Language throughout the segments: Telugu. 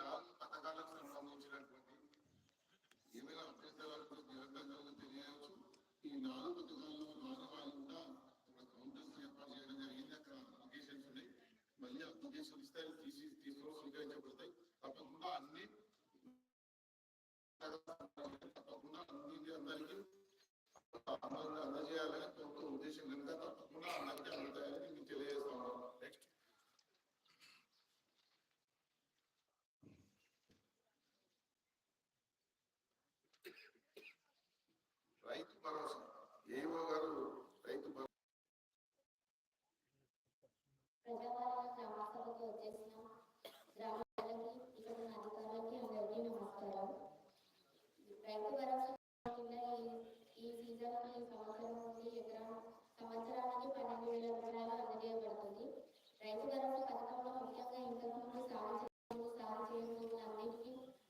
నాలుగు పథకాలకు సంబంధించినటువంటి ఏమైనా అభ్యర్థులకు నిరంతరంగా తెలియవచ్చు. ఈ నాలుగు పథకాల్లో భాగవాళ్ళు కూడా కౌంటర్స్ ఏర్పాటు చేయడం జరిగింది. అక్కడ అప్లికేషన్స్ ఉన్నాయి. మళ్ళీ అప్లికేషన్ ఇస్తే సాగు గారు రైతు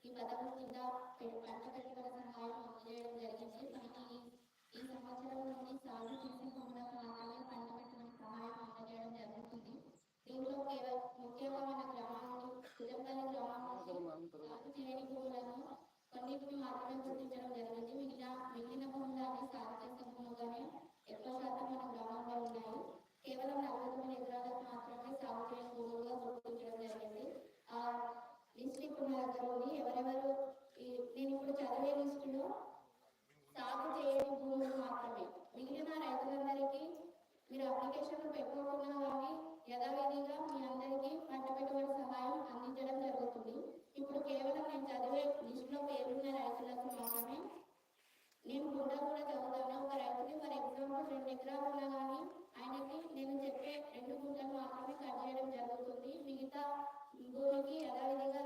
ఈ పథకం కింద పంట పెట్టుబడి సహాయం అందజేయడం జరిగింది. మనకి 你给我기에나 가?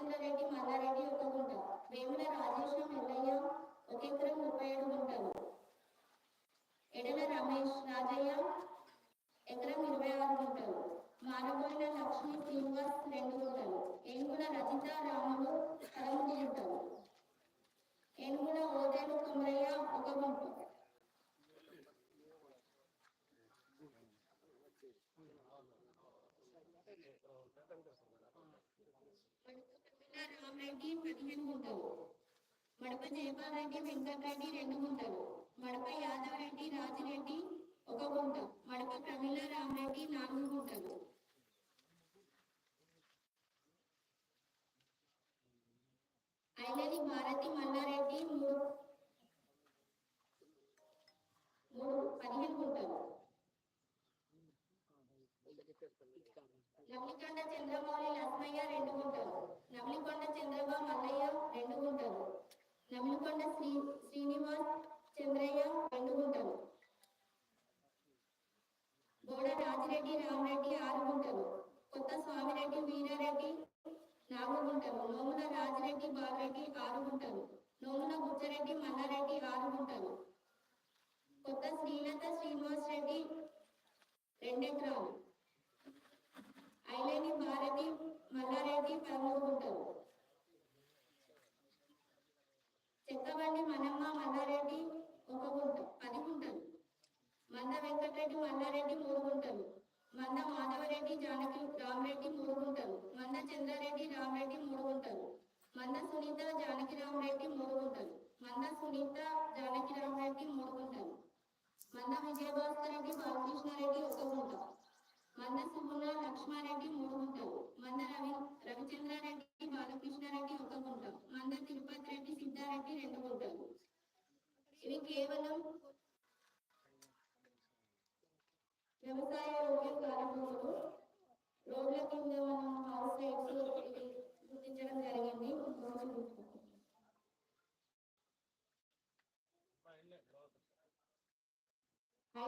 కేశిరెడ్డి రామచంద్రారెడ్డి మల్లారెడ్డి ఒక గుంట వేముల రాజేశ్వరం ఎల్లయ్య ఒక ఎకరం ముప్పై ఏడు గుంటలు ఎడల రమేష్ రాజయ్య ఎకరం ఇరవై ఆరు గుంటలు మానబోయిన లక్ష్మి శ్రీనివాస్ రెండు గుంటలు ఏనుగుల రజిత రాములు పదమూడు గుంటలు ఏనుగుల ఓదేలు కుమరయ్య ఒక గుంట రామరెడ్డి పదిహేను గుంటలు మడప జయపాల్ రెడ్డి వెంకటరెడ్డి రెండు గుంటలు. మడప యాదవ్ రెడ్డి రాజిరెడ్డి ఒక గుంట. మడప ప్రమీల రామరెడ్డి నాలుగు గుంటలు. ఐలది భారతి మల్లారెడ్డి నవలికొండ చంద్రమౌళి లక్ష్మయ్య రెండు గుంటలు. నవలికొండ చంద్రబాబు మల్లయ్య రెండు గుంటలు. నవలికొండ శ్రీ శ్రీనివాస్ చంద్రయ్య రెండు గుంటలు. బోడ రాజిరెడ్డి రామరెడ్డి ఆరు గుంటలు. కొత్త స్వామిరెడ్డి వీరారెడ్డి నాలుగు గుంటలు. నోముల రాజిరెడ్డి బాలరెడ్డి ఆరు గుంటలు. నోముల బుచ్చరెడ్డి మల్లారెడ్డి ఆరు గుంటలు. కొత్త శ్రీలత శ్రీనివాస్ రెడ్డి రెండెకరాలు ఐలేని భారతి మల్లారెడ్డి పదమూడు గుంటలు చెక్కబండి మనమ్మ మల్లారెడ్డి ఒక గుంట పది గుంటలు మంద వెంకటరెడ్డి మల్లారెడ్డి మూడు గుంటలు మంద మాధవరెడ్డి జానకి రామరెడ్డి మూడు గుంటలు మంద చంద్రారెడ్డి రామరెడ్డి మూడు గుంటలు మంద సునీత జానకి రామరెడ్డి మూడు గుంటలు మంద సునీత జానకి రామరెడ్డి మూడు గుంటలు మంద విజయభాస్కర్ రెడ్డి బాలకృష్ణారెడ్డి ఒక గుంట మంద సుగుణ లక్ష్మారెడ్డి మూడు గుంటలు మంద రవి రవిచంద్రారెడ్డి బాలకృష్ణారెడ్డి ఒక గుంట మంద తిరుపతి రెడ్డి సిద్ధారెడ్డి రెండు గుంటలు ఇవి కేవలం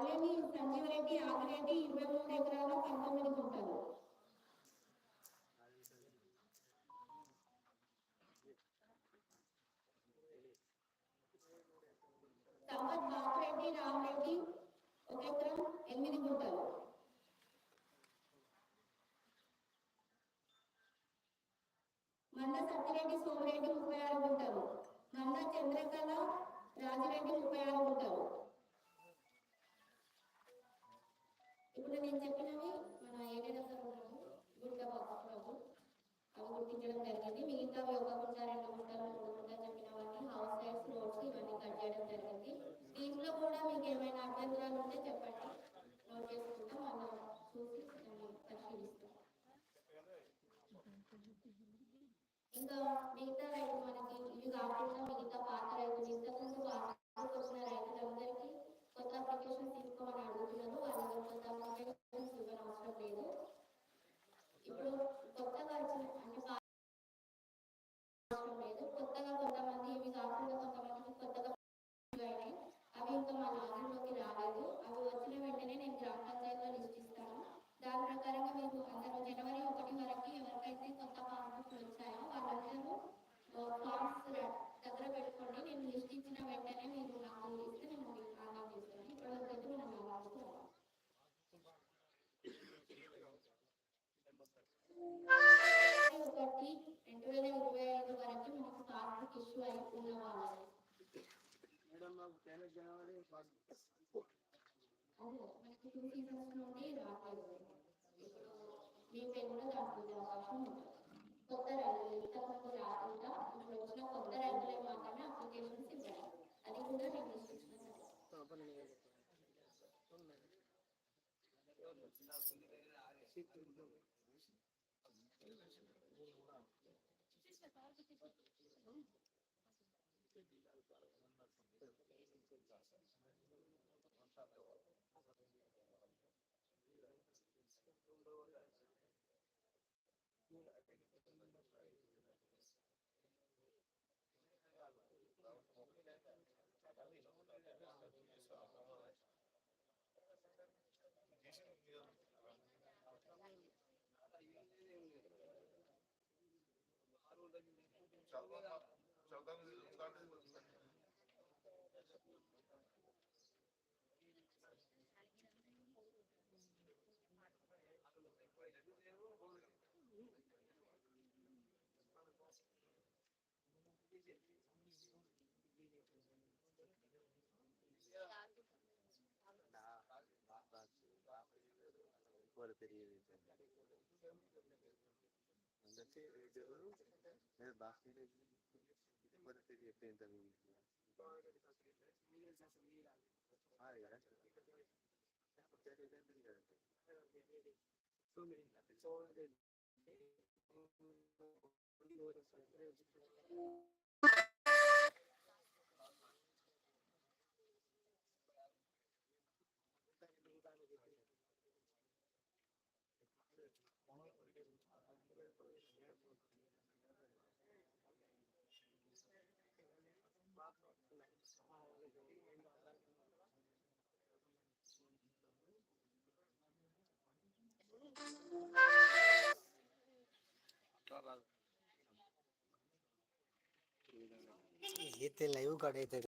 ఐలేని సంజీవరెడ్డి ఆదిరెడ్డి ఇరవై మూడు ఎకరాల పంతొమ్మిది గుంటలు సంపత్ బాపురెడ్డి రామరెడ్డి ఒక ఎకరం ఎనిమిది గుంటలు. మంద సత్యరెడ్డి సోమిరెడ్డి ముప్పై ఆరు గుంటలు. మంద చంద్రకళ రాజిరెడ్డి ముప్పై గుర్తించడం జరిగింది. మిగతావి ఒక గుంట రెండు గుంటలు మూడు గుంటలు చెప్పినవన్నీ హౌస్ సైడ్స్ రోడ్స్ ఇవన్నీ కట్ చేయడం జరిగింది. దీంట్లో కూడా మీకు ఏమైనా అభ్యంతరాలు ఉంటే కొత్త రైతులు ఇంతకుముందు రాకుండా ఇప్పుడు వచ్చిన కొత్త రైతులే మాత్రమే అప్లికేషన్స్ ఇవ్వాలి అది కూడా నేను లిస్ట్ 嗯好的好的 ஒரு பெரிய அந்த இது பாஸ்கெட் ஒரு பெரிய பெயிண்ட் Ah, ya. ये ते लाइव काढायचं